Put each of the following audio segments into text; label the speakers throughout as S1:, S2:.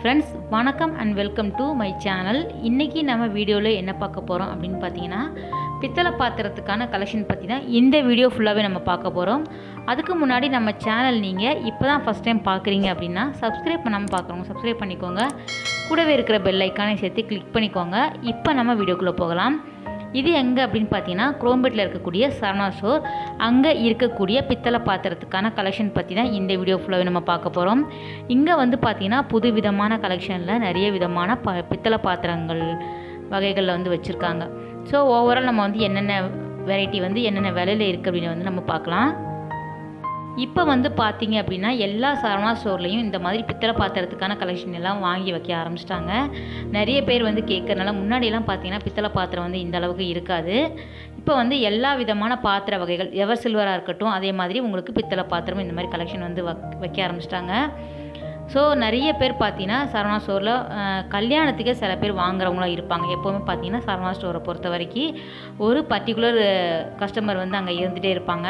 S1: Friends வணக்கம் and welcome to my channel இன்றைக்கி நம்ம வீடியோவில் என்ன பார்க்க போகிறோம் அப்படின்னு பார்த்தீங்கன்னா பித்தளை பாத்திரத்துக்கான கலெக்ஷன் பற்றி தான் இந்த வீடியோ ஃபுல்லாகவே நம்ம பார்க்க போகிறோம் அதுக்கு முன்னாடி நம்ம சேனல் நீங்கள் இப்போ தான் ஃபஸ்ட் டைம் பார்க்குறீங்க அப்படின்னா சப்ஸ்கிரைப் பண்ணாமல் பார்க்குறவங்க சப்ஸ்கிரைப் பண்ணிக்கோங்க. கூடவே இருக்கிற பெல் ஐக்கானை சேர்த்து கிளிக் பண்ணிக்கோங்க. இப்போ நம்ம வீடியோக்குள்ளே போகலாம். இது எங்கே அப்படின்னு பார்த்தீங்கன்னா குரோம்பேட்டில் இருக்கக்கூடிய சரணா ஸ்டோர் அங்கே இருக்கக்கூடிய பித்தளை பாத்திரத்துக்கான கலெக்ஷன் பற்றி தான் இந்த வீடியோ ஃபுல்லாகவே நம்ம பார்க்க போகிறோம் இங்கே வந்து பார்த்தீங்கன்னா புது விதமான கலெக்ஷனில் நிறைய விதமான ப பித்தளை பாத்திரங்கள் வகைகளில் வந்து வச்சுருக்காங்க. ஸோ ஓவரால் நம்ம வந்து என்னென்ன வெரைட்டி வந்து என்னென்ன விலையில் இருக்குது அப்படின்னு வந்து நம்ம பார்க்கலாம். இப்போ வந்து பார்த்தீங்க அப்படின்னா எல்லா சரவணா ஸ்டோர்லேயும் இந்த மாதிரி பித்தளை பாத்திரத்துக்கான கலெக்ஷன் எல்லாம் வாங்கி வைக்க ஆரம்பிச்சிட்டாங்க. நிறைய பேர் வந்து கேட்கறனால முன்னாடியெல்லாம் பார்த்தீங்கன்னா பித்தளை பாத்திரம் வந்து இந்த அளவுக்கு இருக்காது. இப்போ வந்து எல்லா விதமான பாத்திர வகைகள் எவர் சில்வராக இருக்கட்டும் அதே மாதிரி உங்களுக்கு பித்தளை பாத்திரம் இந்த மாதிரி கலெக்ஷன் வந்து வைக்க ஆரம்பிச்சிட்டாங்க. ஸோ நிறைய பேர் பார்த்தீங்கன்னா சரவணா ஸ்டோரில் கல்யாணத்துக்கே சில பேர் வாங்குறவங்களாம் இருப்பாங்க. எப்போவுமே பார்த்தீங்கன்னா சரவணா ஸ்டோரை பொறுத்த வரைக்கும் ஒரு பர்டிகுலர் கஸ்டமர் வந்து அங்கே இருந்துகிட்டே இருப்பாங்க.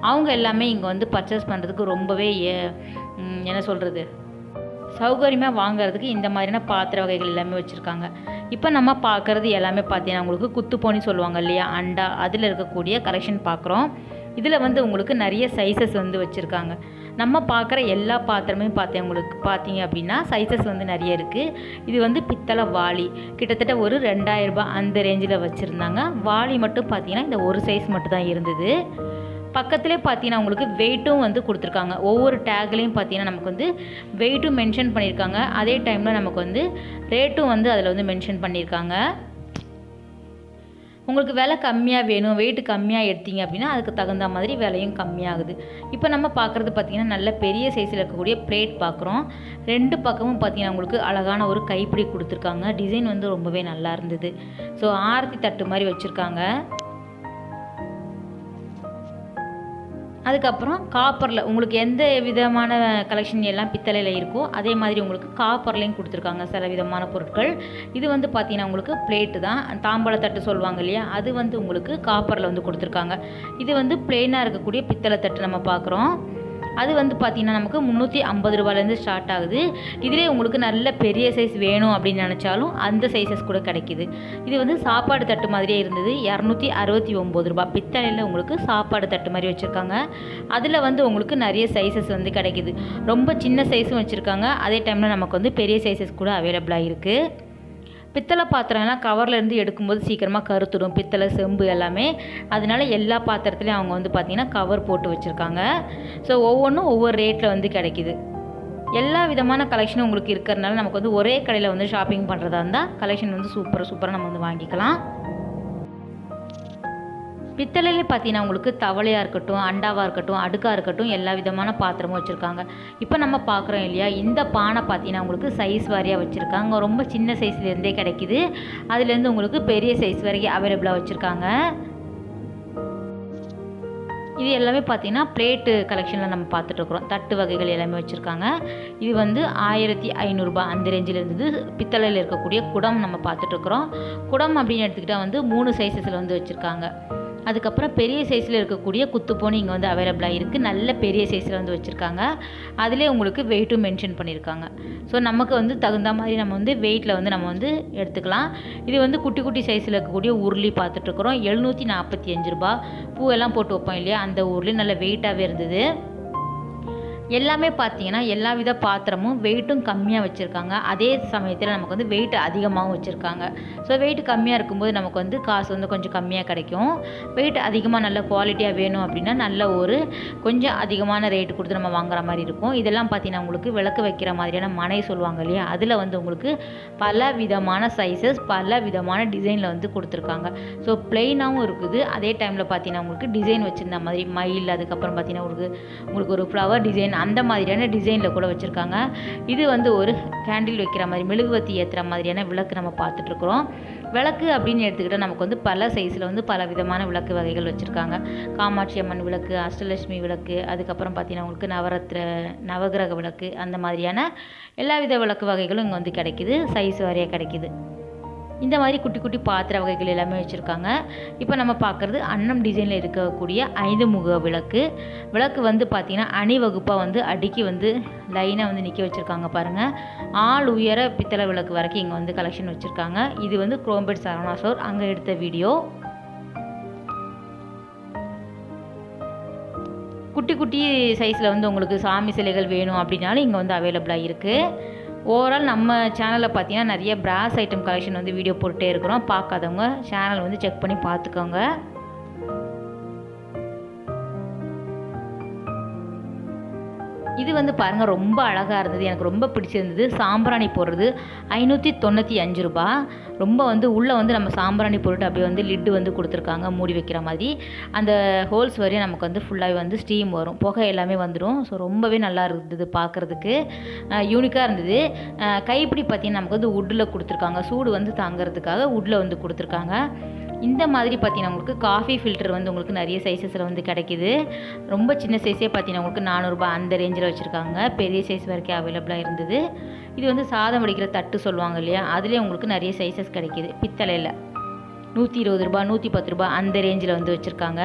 S1: அவங்க எல்லாமே இங்கே வந்து பர்ச்சேஸ் பண்ணுறதுக்கு ரொம்பவே ஏ- என்ன சொல்கிறது சௌகரியமாக வாங்குறதுக்கு இந்த மாதிரியான பாத்திர வகைகள் எல்லாமே வச்சுருக்காங்க. இப்போ நம்ம பார்க்குறது எல்லாமே பார்த்தீங்கன்னா உங்களுக்கு குத்துப்போனி சொல்லுவாங்க இல்லையா? அண்டா அதில் இருக்கக்கூடிய கலெக்ஷன் பார்க்குறோம். இதில் வந்து உங்களுக்கு நிறைய சைஸஸ் வந்து வச்சுருக்காங்க. நம்ம பார்க்குற எல்லா பாத்திரமே பார்த்தேன் உங்களுக்கு. பார்த்தீங்க அப்படின்னா சைஸஸ் வந்து நிறைய இருக்குது இது வந்து பித்தளை வாளி. கிட்டத்தட்ட ஒரு ரெண்டாயிரரூபா அந்த ரேஞ்சில் வச்சுருந்தாங்க. வாளி மட்டும் பார்த்தீங்கன்னா இந்த ஒரு சைஸ் மட்டும் தான் இருந்தது. பக்கத்துலேயே பார்த்தீங்கன்னா உங்களுக்கு வெயிட்டும் வந்து கொடுத்துருக்காங்க. ஒவ்வொரு டேக்லேயும் பார்த்தீங்கன்னா நமக்கு வந்து வெயிட்டும் மென்ஷன் பண்ணியிருக்காங்க. அதே டைமில் நமக்கு வந்து ரேட்டும் வந்து அதில் வந்து மென்ஷன் பண்ணியிருக்காங்க. உங்களுக்கு விலை கம்மியாக வேணும் வெயிட் கம்மியாக எடுத்தீங்க அப்படின்னா அதுக்கு தகுந்த மாதிரி விலையும் கம்மியாகுது. இப்போ நம்ம பார்க்குறது பார்த்திங்கன்னா நல்ல பெரிய சைஸில் இருக்கக்கூடிய பிளேட் பார்க்குறோம். ரெண்டு பக்கமும் பார்த்தீங்கன்னா உங்களுக்கு அழகான ஒரு கைப்பிடி கொடுத்துருக்காங்க. டிசைன் வந்து ரொம்பவே நல்லா இருந்தது. ஸோ ஆரத்தி தட்டு மாதிரி வச்சுருக்காங்க. அதுக்கப்புறம் காப்பரில் உங்களுக்கு எந்த விதமான கலெக்ஷன் எல்லாம் பித்தளையில் இருக்கோ அதே மாதிரி உங்களுக்கு காப்பர்லேயும் கொடுத்துருக்காங்க சில விதமான பொருட்கள். இது வந்து பார்த்திங்கன்னா உங்களுக்கு பிளேட்டு தான். தாம்பாள தட்டு சொல்லுவாங்க இல்லையா? அது வந்து உங்களுக்கு காப்பரில் வந்து கொடுத்துருக்காங்க. இது வந்து பிளெயினாக இருக்கக்கூடிய பித்தளை தட்டு நம்ம பார்க்குறோம் அது வந்து பார்த்தீங்கன்னா நமக்கு முந்நூற்றி ஐம்பது ரூபாயிலேருந்து ஸ்டார்ட் ஆகுது. இதிலே உங்களுக்கு நல்ல பெரிய சைஸ் வேணும் அப்படின்னு நினச்சாலும் அந்த சைஸஸ் கூட கிடைக்கிது. இது வந்து சாப்பாடு தட்டு மாதிரியே இருந்தது. இரநூத்தி அறுபத்தி ஒம்பது ரூபாய். பித்தளையில் உங்களுக்கு சாப்பாடு தட்டு மாதிரி வச்சுருக்காங்க. அதில் வந்து உங்களுக்கு நிறைய சைஸஸ் வந்து கிடைக்கிது. ரொம்ப சின்ன சைஸும் வச்சுருக்காங்க. அதே டைமில் நமக்கு வந்து பெரிய சைஸஸ் கூட அவைலபிளாக இருக்குது பித்தளை பாத்திரம்லாம் கவர்லேருந்து எடுக்கும்போது சீக்கிரமாக கருத்துடும். பித்தளை செம்பு எல்லாமே. அதனால எல்லா பாத்திரத்துலையும் அவங்க வந்து பார்த்திங்கன்னா கவர் போட்டு வச்சுருக்காங்க. ஸோ ஒவ்வொன்றும் ஒவ்வொரு ரேட்டில் வந்து கிடைக்கிது. எல்லா விதமான கலெக்ஷனும் உங்களுக்கு இருக்கிறதுனால நமக்கு வந்து ஒரே கடையில் வந்து ஷாப்பிங் பண்ணுறதா இருந்தால் கலெக்ஷன் வந்து சூப்பர் சூப்பராக நம்ம வந்து வாங்கிக்கலாம். பித்தளையில் பார்த்தீங்கன்னா உங்களுக்கு தவளையாக இருக்கட்டும் அண்டாவாக இருக்கட்டும் அடுக்காக இருக்கட்டும் எல்லா விதமான பாத்திரமும் வச்சுருக்காங்க. இப்போ நம்ம பார்க்குறோம் இல்லையா இந்த பானை பார்த்தீங்கன்னா உங்களுக்கு சைஸ் வாரியாக வச்சுருக்காங்க. ரொம்ப சின்ன சைஸ்லேருந்தே கிடைக்குது. அதுலேருந்து உங்களுக்கு பெரிய சைஸ் வரைக்கும் அவைலபிளாக வச்சுருக்காங்க. இது எல்லாமே பார்த்தீங்கன்னா பிளேட்டு கலெக்ஷனில் நம்ம பார்த்துட்ருக்குறோம் தட்டு வகைகள் எல்லாமே வச்சுருக்காங்க. இது வந்து ஆயிரத்தி ஐநூறுரூபா அந்த ரேஞ்சில் இருந்தது. பித்தளையில் இருக்கக்கூடிய குடம் நம்ம பார்த்துட்ருக்குறோம் குடம் அப்படின்னு எடுத்துக்கிட்டால் வந்து மூணு சைஸஸில் வந்து வச்சுருக்காங்க. அதுக்கப்புறம் பெரிய சைஸில் இருக்கக்கூடிய குத்துப்போனி இங்கே வந்து அவைலபிளாக இருக்குது நல்ல பெரிய சைஸில் வந்து வச்சுருக்காங்க. அதிலே உங்களுக்கு வெயிட்டும் மென்ஷன் பண்ணியிருக்காங்க ஸோ நமக்கு வந்து தகுந்த மாதிரி நம்ம வந்து வெயிட்டில் வந்து நம்ம வந்து எடுத்துக்கலாம். இது வந்து குட்டி குட்டி சைஸில் இருக்கக்கூடிய உருளி பார்த்துட்ருக்குறோம் எழுநூற்றி நாற்பத்தி அஞ்சு ரூபா பூவெல்லாம் போட்டு வைப்போம் இல்லையா? அந்த உருளி நல்ல வெயிட்டாகவே இருந்தது. எல்லாமே பார்த்தீங்கன்னா எல்லா வித பாத்திரமும் வெயிட்டும் கம்மியாக வச்சுருக்காங்க. அதே சமயத்தில் நமக்கு வந்து வெயிட் அதிகமாகவும் வச்சுருக்காங்க. ஸோ வெயிட் கம்மியாக இருக்கும்போது நமக்கு வந்து காசு வந்து கொஞ்சம் கம்மியாக கிடைக்கும். வெயிட் அதிகமாக நல்ல குவாலிட்டியாக வேணும் அப்படின்னா நல்ல ஒரு கொஞ்சம் அதிகமான ரேட்டு கொடுத்து நம்ம வாங்குற மாதிரி இருக்கும். இதெல்லாம் பார்த்தீங்கன்னா உங்களுக்கு விளக்கு வைக்கிற மாதிரியான மனை சொல்லுவாங்க இல்லையா? அதில் வந்து உங்களுக்கு பல விதமான சைஸஸ் பல விதமான டிசைனில் வந்து கொடுத்துருக்காங்க. ஸோ பிளெயினாகவும் இருக்குது. அதே டைமில் பார்த்தீங்கன்னா உங்களுக்கு டிசைன் வச்சுருந்த மாதிரி மயில் அதுக்கப்புறம் பார்த்தீங்கன்னா உங்களுக்கு உங்களுக்கு ஒரு ஃப்ளவர் டிசைன் அந்த மாதிரியான டிசைனில் கூட வச்சுருக்காங்க. இது வந்து ஒரு கேண்டில் வைக்கிற மாதிரி மெழுகுவத்தி ஏற்றுற மாதிரியான விளக்கு நம்ம பார்த்துட்ருக்குறோம். விளக்கு அப்படின்னு எடுத்துக்கிட்டால் நமக்கு வந்து பல சைஸில் வந்து பல விதமான விளக்கு வகைகள் வச்சுருக்காங்க. காமாட்சி அம்மன் விளக்கு அஷ்டலட்சுமி விளக்கு அதுக்கப்புறம் பார்த்திங்கன்னா உங்களுக்கு நவரத்ர நவகிரக விளக்கு அந்த மாதிரியான எல்லா வித விளக்கு வகைகளும் இங்கே வந்து கிடைக்குது. சைஸ் வரையாக கிடைக்குது. இந்த மாதிரி குட்டி குட்டி பாத்திர வகைகள் எல்லாமே வச்சுருக்காங்க. இப்போ நம்ம பார்க்குறது அன்னம் டிசைனில் இருக்கக்கூடிய ஐந்து முக விளக்கு. விளக்கு வந்து பார்த்திங்கன்னா அணிவகுப்பாக வந்து அடுக்கி வந்து லைனாக வந்து நிற்க வச்சுருக்காங்க பாருங்கள் ஆள் உயர பித்தளை விளக்கு வரைக்கும் இங்கே வந்து கலெக்ஷன் வச்சுருக்காங்க. இது வந்து குரோம்பேட் சரவணா ஸ்டோர் அங்கே எடுத்த வீடியோ குட்டி குட்டி சைஸில் வந்து உங்களுக்கு சாமி சிலைகள் வேணும் அப்படின்னாலும் இங்கே வந்து அவைலபிளாக இருக்குது ஓவரால் நம்ம சேனலில் பார்த்தீங்கன்னா நிறைய பிராஸ் ஐட்டம் கலெக்ஷன் வந்து வீடியோ போட்டுகிட்டே இருக்கிறோம். பார்க்காதவங்க சேனல் வந்து செக் பண்ணி பார்த்துக்கோங்க. இது வந்து பாருங்கள் ரொம்ப அழகாக இருந்தது. எனக்கு ரொம்ப பிடிச்சிருந்தது. சாம்பிராணி போடுறது. ஐநூற்றி தொண்ணூற்றி அஞ்சு ரூபா. ரொம்ப வந்து உள்ளே வந்து நம்ம சாம்பிராணி போட்டு அப்படியே வந்து லிட்டு வந்து கொடுத்துருக்காங்க மூடி வைக்கிற மாதிரி. அந்த ஹோல்ஸ் வரையும் நமக்கு வந்து ஃபுல்லாகவே வந்து ஸ்டீம் வரும். புகை எல்லாமே வந்துடும். ஸோ ரொம்பவே நல்லா இருந்தது பார்க்குறதுக்கு யூனிக்காக இருந்தது. கைப்பிடி பார்த்தீங்கன்னா நமக்கு வந்து உட்டில் கொடுத்துருக்காங்க. சூடு வந்து தாங்கிறதுக்காக உட்டில் வந்து கொடுத்துருக்காங்க. இந்த மாதிரி பார்த்தீங்கன்னா உங்களுக்கு காஃபி ஃபில்டர் வந்து உங்களுக்கு நிறைய சைஸஸில் வந்து கிடைக்கிது. ரொம்ப சின்ன சைஸே பார்த்தீங்கன்னா உங்களுக்கு நானூறுரூபா அந்த ரேஞ்சில் வச்சுருக்காங்க. பெரிய சைஸ் வரைக்கும் அவைலபிளாக இருந்தது. இது வந்து சாதம் வடிக்கிற தட்டு சொல்லுவாங்க இல்லையா? அதுலேயே உங்களுக்கு நிறைய சைஸஸ் கிடைக்கிது. பித்தளையில் நூற்றி இருபது ரூபா நூற்றி பத்து ரூபா அந்த ரேஞ்சில் வந்து வச்சுருக்காங்க.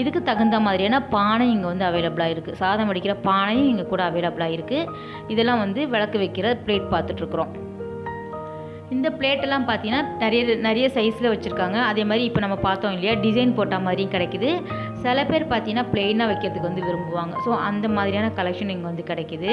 S1: இதுக்கு தகுந்த மாதிரியான பானை இங்கே வந்து அவைலபிளாக இருக்குது சாதம் வடிக்கிற பானையும் இங்கே கூட அவைலபிளாக இருக்குது இதெல்லாம் வந்து விளக்கு வைக்கிற பிளேட் பார்த்துட்ருக்குறோம் இந்த பிளேட்டெல்லாம் பார்த்தீங்கன்னா நிறைய நிறைய சைஸில் வச்சுருக்காங்க. அதே மாதிரி இப்போ நம்ம பார்த்தோம் இல்லையா டிசைன் போட்ட மாதிரியும் கிடைக்குது. சில பேர் பார்த்தீங்கன்னா பிளெயினாக வைக்கிறதுக்கு வந்து விரும்புவாங்க. ஸோ அந்த மாதிரியான கலெக்ஷன் இங்கே வந்து கிடைக்குது.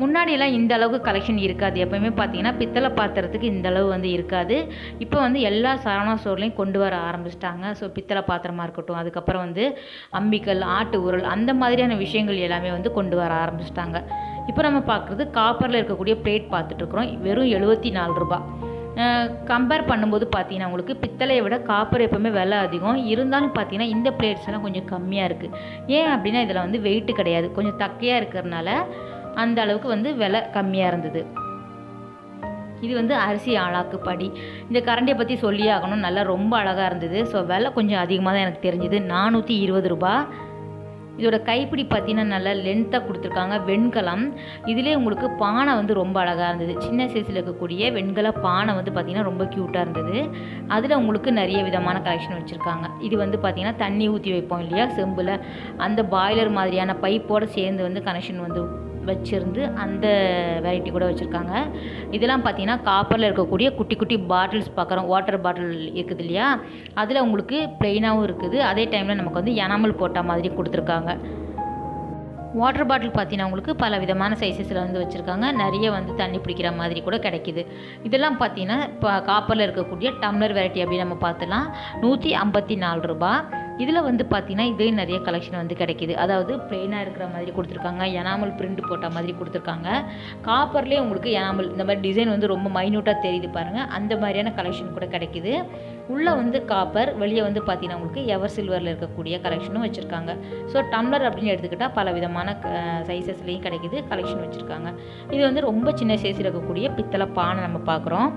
S1: முன்னாடியெல்லாம் இந்த அளவுக்கு கலெக்ஷன் இருக்காது. எப்போயுமே பார்த்தீங்கன்னா பித்தளை பாத்திரத்துக்கு இந்த அளவு வந்து இருக்காது. இப்போ வந்து எல்லா சரவணா ஸ்டோர்லேயும் கொண்டு வர ஆரம்பிச்சிட்டாங்க. ஸோ பித்தளை பாத்திரமாக இருக்கட்டும் அதுக்கப்புறம் வந்து அம்பிக்கல் ஆட்டு உரல் அந்த மாதிரியான விஷயங்கள் எல்லாமே வந்து கொண்டு வர ஆரம்பிச்சிட்டாங்க. இப்போ நம்ம பார்க்குறது காப்பரில் இருக்கக்கூடிய பிளேட் பார்த்துட்ருக்குறோம். வெறும் எழுபத்தி நாலு ரூபா கம்பேர் பண்ணும்போது பார்த்தீங்கன்னா உங்களுக்கு பித்தளையை விட காப்பர் எப்போவுமே விலை அதிகம். இருந்தாலும் பார்த்தீங்கன்னா இந்த பிளேட்ஸ் எல்லாம் கொஞ்சம் கம்மியாக இருக்குது ஏன் அப்படின்னா இதில் வந்து வெயிட்டு கிடையாது. கொஞ்சம் தக்கையாக இருக்கிறதுனால அந்த அளவுக்கு வந்து விலை கம்மியாக இருந்தது. இது வந்து அரிசி ஆளாக்கு படி இந்த கரண்டியை பற்றி சொல்லியே ஆகணும். நல்லா ரொம்ப அழகாக இருந்தது. ஸோ விலை கொஞ்சம் அதிகமாக தான் எனக்கு தெரிஞ்சது. நானூற்றி இருபது ரூபா இதோட கைப்பிடி பார்த்தீங்கன்னா நல்லா லென்த்தாக கொடுத்துருக்காங்க. வெண்கலம். இதிலே உங்களுக்கு பானை வந்து ரொம்ப அழகாக இருந்தது. சின்ன சைஸில் இருக்கக்கூடிய வெண்கல பானை வந்து பார்த்திங்கன்னா ரொம்ப க்யூட்டாக இருந்தது. அதில் உங்களுக்கு நிறைய விதமான கலெக்ஷன் வச்சுருக்காங்க. இது வந்து பார்த்திங்கன்னா தண்ணி ஊற்றி வைப்போம் இல்லையா? செம்பில். அந்த பாய்லர் மாதிரியான பைப்போடு சேர்ந்து வந்து கனெக்ஷன் வந்து வச்சுருந்து அந்த வெரைட்டி கூட வச்சுருக்காங்க. இதெல்லாம் பார்த்தீங்கன்னா காப்பரில் இருக்கக்கூடிய குட்டி குட்டி பாட்டில்ஸ் பார்க்குறோம் வாட்டர் பாட்டில் இருக்குது இல்லையா? அதில் உங்களுக்கு ப்ளெயினாகவும் இருக்குது. அதே டைமில் நமக்கு வந்து எனாமல் போட்ட மாதிரி கொடுத்துருக்காங்க. வாட்டர் பாட்டில் பார்த்தீங்கன்னா உங்களுக்கு பல விதமான சைஸஸில் வந்து வச்சுருக்காங்க. நிறைய வந்து தண்ணி பிடிக்கிற மாதிரி கூட கிடைக்கிது. இதெல்லாம் பார்த்தீங்கன்னா இப்போ காப்பரில் இருக்கக்கூடிய டம்ளர் வெரைட்டி அப்படி நம்ம பார்த்துலாம் நூற்றி ஐம்பத்தி நாலு ரூபா இதில் வந்து பார்த்தீங்கன்னா இதே நிறைய கலெக்ஷன் வந்து கிடைக்கிது. அதாவது ப்ளெயினாக இருக்கிற மாதிரி கொடுத்துருக்காங்க எனாமல் பிரிண்ட் போட்ட மாதிரி கொடுத்துருக்காங்க. காப்பர்லேயே உங்களுக்கு எனாமல் இந்த மாதிரி டிசைன் வந்து ரொம்ப மைன்யூட்டாக தெரியுது பாருங்கள் அந்த மாதிரியான கலெக்ஷன் கூட கிடைக்கிது. உள்ளே வந்து காப்பர் வெளியே வந்து பார்த்தீங்கன்னா உங்களுக்கு எவர் சில்வரில் இருக்கக்கூடிய கலெக்ஷனும் வச்சுருக்காங்க. ஸோ டம்ளர் அப்படின்னு எடுத்துக்கிட்டால் பல விதமான சைஸஸ்லேயும் கிடைக்கிது கலெக்ஷன் வச்சுருக்காங்க. இது வந்து ரொம்ப சின்ன சைஸில் இருக்கக்கூடிய பித்தளை பானை நம்ம பார்க்குறோம்.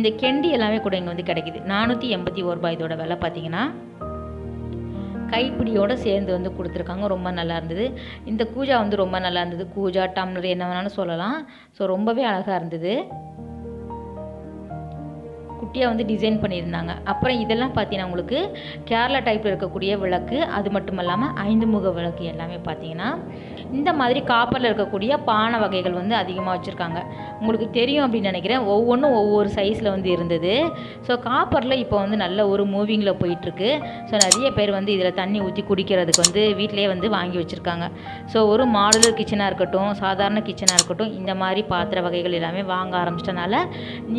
S1: இந்த கெண்டி எல்லாமே கூட இங்கே வந்து கிடைக்குது. நானூற்றி எண்பத்தி ஒரு ரூபாய் இதோட விலை பார்த்தீங்கன்னா கைப்பிடியோடு சேர்ந்து வந்து கொடுத்துருக்காங்க. ரொம்ப நல்லா இருந்தது. இந்த கூஜா வந்து ரொம்ப நல்லா இருந்தது. கூஜா டம்ளர் என்ன வேணாலும் சொல்லலாம். ஸோ ரொம்பவே அழகாக இருந்தது. குட்டியாக வந்து டிசைன் பண்ணியிருந்தாங்க. அப்புறம் இதெல்லாம் பார்த்தீங்கன்னா உங்களுக்கு கேரளா டைப்பில் இருக்கக்கூடிய விளக்கு அது மட்டும் இல்லாமல் ஐந்து முக விளக்கு எல்லாமே பார்த்தீங்கன்னா இந்த மாதிரி காப்பரில் இருக்கக்கூடிய பானை வகைகள் வந்து அதிகமாக வச்சுருக்காங்க. உங்களுக்கு தெரியும் அப்படின்னு நினைக்கிறேன். ஒவ்வொன்றும் ஒவ்வொரு சைஸில் வந்து இருந்தது. ஸோ காப்பரில் இப்போ வந்து நல்ல ஒரு மூவிங்கில் போயிட்டுருக்கு. ஸோ நிறைய பேர் வந்து இதில் தண்ணி ஊற்றி குடிக்கிறதுக்கு வந்து வீட்டிலேயே வந்து வாங்கி வச்சுருக்காங்க. ஸோ ஒரு மாடுலர் கிச்சனாக இருக்கட்டும் சாதாரண கிச்சனாக இருக்கட்டும் இந்த மாதிரி பாத்திர வகைகள் எல்லாமே வாங்க ஆரம்பிச்சிட்டனால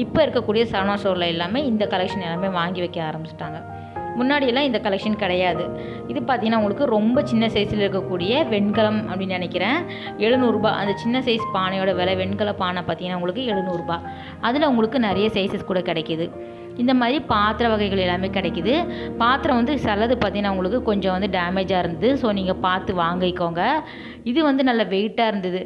S1: இப்போ இருக்கக்கூடிய சரவணா ஸ்டோரில் எல்லாமே இந்த கலெக்ஷன் எல்லாமே வாங்கி வைக்க ஆரம்பிச்சிட்டாங்க. முன்னாடியெல்லாம் இந்த கலெக்ஷன் கிடையாது. இது பார்த்திங்கன்னா உங்களுக்கு ரொம்ப சின்ன சைஸில் இருக்கக்கூடிய வெண்கலம் அப்படின்னு நினைக்கிறேன். எழுநூறுபா அந்த சின்ன சைஸ் பானையோட விலை வெண்கல பானை பார்த்தீங்கன்னா உங்களுக்கு எழுநூறுபா. அதில் உங்களுக்கு நிறைய சைஸஸ் கூட கிடைக்கிது. இந்த மாதிரி பாத்திர வகைகள் எல்லாமே கிடைக்கிது. பாத்திரம் வந்து சிலது பார்த்திங்கன்னா உங்களுக்கு கொஞ்சம் வந்து டேமேஜாக இருந்தது. ஸோ நீங்கள் பார்த்து வாங்கிக்கோங்க. இது வந்து நல்ல வெயிட்டாக இருந்தது.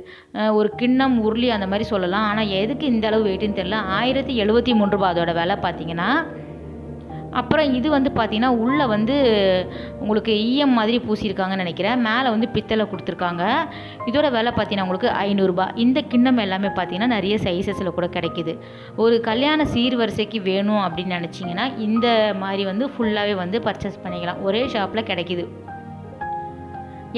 S1: ஒரு கிண்ணம் உருளி அந்த மாதிரி சொல்லலாம். ஆனால் எதுக்கு இந்த அளவு வெயிட்டுன்னு தெரியல. ஆயிரத்தி எழுபத்தி மூணு ரூபா அதோட விலை பார்த்திங்கன்னா அப்புறம் இது வந்து பார்த்திங்கன்னா உள்ளே வந்து உங்களுக்கு ஈயம் மாதிரி பூசியிருக்காங்கன்னு நினைக்கிறேன். மேலே வந்து பித்தளை கொடுத்துருக்காங்க. இதோட விலை பார்த்தீங்கன்னா உங்களுக்கு ஐநூறுரூபா இந்த கிண்ணம் எல்லாமே பார்த்தீங்கன்னா நிறைய சைஸஸில் கூட கிடைக்கிது. ஒரு கல்யாண சீர்வரிசைக்கு வேணும் அப்படின்னு நினச்சிங்கன்னா இந்த மாதிரி வந்து ஃபுல்லாகவே வந்து பர்ச்சேஸ் பண்ணிக்கலாம். ஒரே ஷாப்பில் கிடைக்கிது.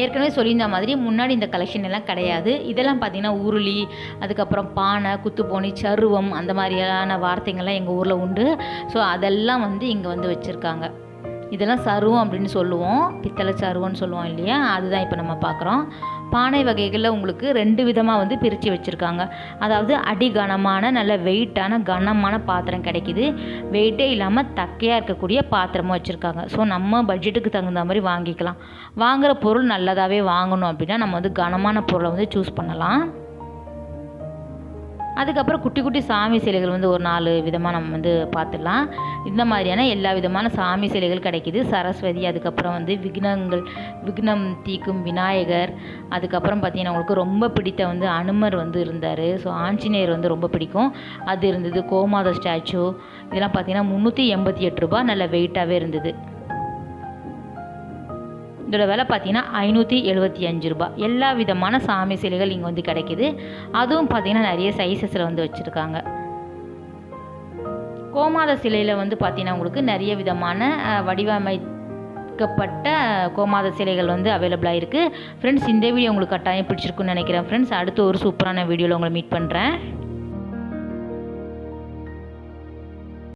S1: ஏற்கனவே சொல்லியிருந்த மாதிரி முன்னாடி இந்த கலெக்ஷன் எல்லாம் கிடையாது. இதெல்லாம் பார்த்தீங்கன்னா உருளி அதுக்கப்புறம் பானை குத்துப்போனி சருவம் அந்த மாதிரியான வார்த்தைங்கள்லாம் எங்கள் ஊரில் உண்டு. ஸோ அதெல்லாம் வந்து இங்கே வந்து வச்சுருக்காங்க. இதெல்லாம் சருவம் அப்படின்னு சொல்லுவோம். பித்தளை சருவம்னு சொல்லுவோம் இல்லையா? அதுதான் இப்போ நம்ம பார்க்குறோம். பானை வகைகளில் உங்களுக்கு ரெண்டு விதமாக வந்து பிரித்து வச்சுருக்காங்க. அதாவது அடி கனமான நல்ல வெயிட்டான கனமான பாத்திரம் கிடைக்கிது. வெயிட்டே இல்லாமல் தக்கையாக இருக்கக்கூடிய பாத்திரமும் வச்சுருக்காங்க. ஸோ நம்ம பட்ஜெட்டுக்கு தகுந்த மாதிரி வாங்கிக்கலாம். வாங்குகிற பொருள் நல்லதாகவே வாங்கணும் அப்படின்னா நம்ம வந்து கனமான பொருளை வந்து சூஸ் பண்ணலாம். அதுக்கப்புறம் குட்டி குட்டி சாமி சிலைகள் வந்து ஒரு நாலு விதமாக நம்ம வந்து பார்த்துடலாம். இந்த மாதிரியான எல்லா விதமான சாமி சிலைகள் கிடைக்கிது. சரஸ்வதி அதுக்கப்புறம் வந்து விக்னங்கள் விக்னம் தீக்கும் விநாயகர் அதுக்கப்புறம் பார்த்தீங்கன்னா உங்களுக்கு ரொம்ப பிடித்த வந்து அனுமர் வந்து இருந்தார். ஸோ ஆஞ்சநேயர் வந்து ரொம்ப பிடிக்கும். அது இருந்தது கோமாத ஸ்டாச்சு. இதெல்லாம் பார்த்தீங்கன்னா முந்நூற்றி எண்பத்தி எட்டு ரூபா நல்ல வெயிட்டாகவே இருந்தது. இதோட விலை பார்த்தீங்கன்னா ஐநூற்றி எழுபத்தி அஞ்சு ரூபாய். எல்லா விதமான சாமி சிலைகள் இங்கே வந்து கிடைக்கிது. அதுவும் பார்த்திங்கன்னா நிறைய சைஸஸில் வந்து வச்சுருக்காங்க. கோமாத சிலையில் வந்து பார்த்திங்கன்னா உங்களுக்கு நிறைய விதமான வடிவமைக்கப்பட்ட கோமாத சிலைகள் வந்து அவைலபிளாக இருக்குது ஃப்ரெண்ட்ஸ் இந்த வீடியோ உங்களுக்கு கட்டாயம் பிடிச்சிருக்குன்னு நினைக்கிறேன். ஃப்ரெண்ட்ஸ் அடுத்து ஒரு சூப்பரான வீடியோவில் உங்களை மீட் பண்ணுறேன்